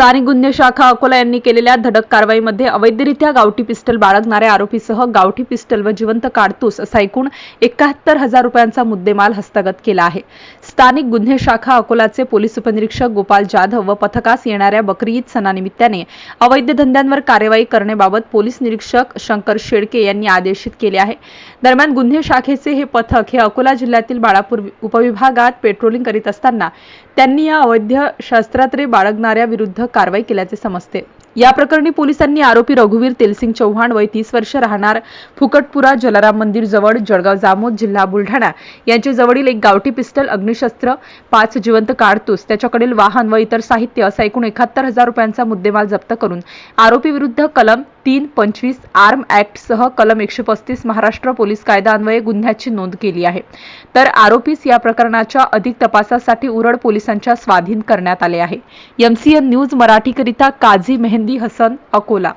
स्थानिक गुन्हे शाखा अकोला यांनी केलेल्या धडक कारवाईमध्ये अवैधरित्या गावठी पिस्टल बाळगणाऱ्या आरोपीसह गावठी पिस्टल व जिवंत काडतूस असा एकूण एकाहत्तर हजार रुपयांचा मुद्देमाल हस्तगत केला आहे. स्थानिक गुन्हे शाखा अकोलाचे पोलीस उपनिरीक्षक गोपाल जाधव व पथकास येणाऱ्या बकरी ईद सणानिमित्ताने अवैध धंद्यांवर कार्यवाही करण्याबाबत पोलीस निरीक्षक शंकर शेळके यांनी आदेशित केले आहे. दरम्यान गुन्हे शाखेचे हे पथक हे अकोला जिल्ह्यातील बाळापूर उपविभागात पेट्रोलिंग करीत असताना त्यांनी या अवैध शस्त्रात्रे बाळगणाऱ्या विरुद्ध कारवाई केल्याचे समजते. या प्रकरणी पोलिसांनी आरोपी रघुवीर तेलसिंग चव्हाण वय तीस वर्ष राहणार फुकटपुरा जलाराम मंदिर जवळ जळगाव जामोद जिल्हा बुलढाणा यांच्या जवळील एक गावठी पिस्टल अग्निशस्त्र पाच जिवंत काडतूस त्याच्याकडील वाहन व इतर साहित्य असा एकूण एकाहत्तर हजार रुपयांचा मुद्देमाल जप्त करून आरोपी विरुद्ध कलम तीन पंचवीस आर्म ऍक्ट सह कलम एकशे पस्तीस महाराष्ट्र पोलीस कायद्यान्वये गुन्ह्याची नोंद केली आहे. तर आरोपीस या प्रकरणाच्या अधिक तपासासाठी उरड पोलिसांच्या स्वाधीन करण्यात आले आहे. एमसीएन न्यूज मराठीकरिता काझी मेहंदी हसन अकोला.